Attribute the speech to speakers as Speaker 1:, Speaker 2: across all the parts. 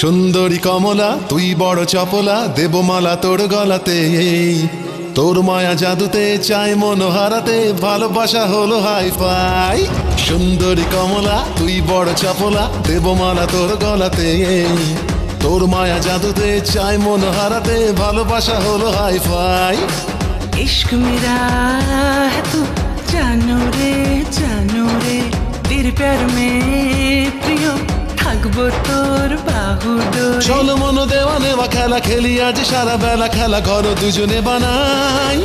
Speaker 1: সুন্দরী কমলা, তুই বড় চপলা, দেবমালা তোর গলাতে। তোর মায়া জাদুতে চাই মন হারাতে ভালোবাসা হলো হাই ফাই সুন্দরী কমলা, তুই বড় চপলা, দেবমালা তোর গলাতে। তোর মায়া জাদুতে চাই মন হারাতে ভালোবাসা হলো হাই ফাই
Speaker 2: ইশক মেরা জানো রে জানো রে, তীর প্যার মেয়ে
Speaker 1: চলো মনো দেওয়া নেওয়া খেলা খেলি আজ সারা বেলা খেলা ঘর দুজনে বানাই।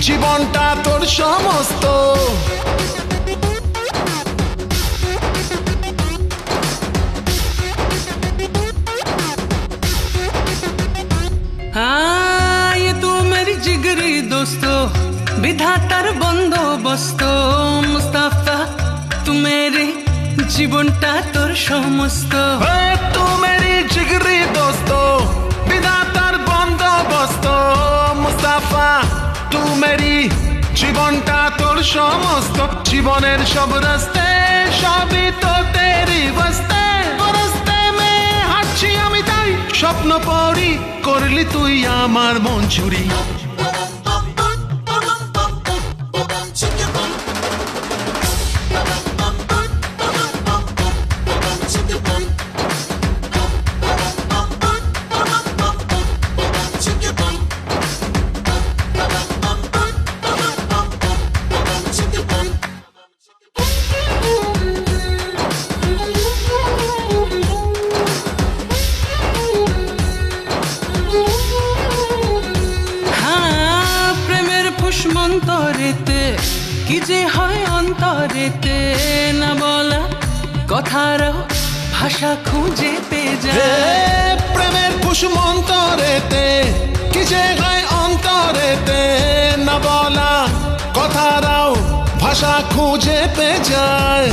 Speaker 1: জীবনটা তোর সমস্ত।
Speaker 2: দোস্ত বিধাতার বন্দোবস্ত। মুস্তাফা তুমের জীবনটা তোর সমস্ত।
Speaker 1: তুমের জিগরি দোস্ত বিধাতার বন্দোবস্ত। মুস্তাফা তু মেরি জীবনটা তোর সমস্ত জীবনের সব রাস্তে সবই তো তেরি বস্তে বরস্তে মে হাঁটছি আমি তাই স্বপ্ন পড়ি করলি তুই আমার মন চুরি
Speaker 2: ফুসমন্তরেতে কি যে হয় অন্তরেতে? না বলা কথার ভাষা খুঁজে
Speaker 1: পে
Speaker 2: যায়।
Speaker 1: প্রেমের কুসুমন্তরেতে কি যে হয় অন্তরেতে? না বলা কথারাও ভাষা খুঁজে পে যায়।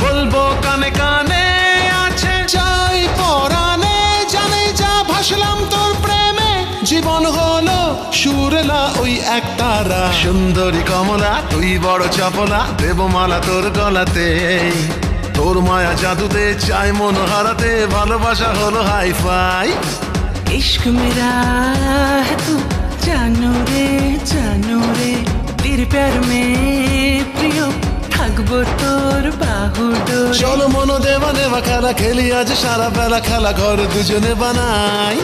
Speaker 1: জীবন হলো সুরেলা ওই এক তারা। সুন্দরী কমলা তুই বড় চপলা দেবমালা তোর গলাতে। তোর মায়া জাদুতে চাই মন হারাতে ভালোবাসা হলো হাই ফাই
Speaker 2: ইশক মেরা তু জানো রে জানো রে। তীর প্যার মে প্রিয় থাকব তোর বাহুডো
Speaker 1: চলো মনো দেবা নেবা খেলা খেলি আজ সারা বেলা খেলা ঘর দুজনে বানাই।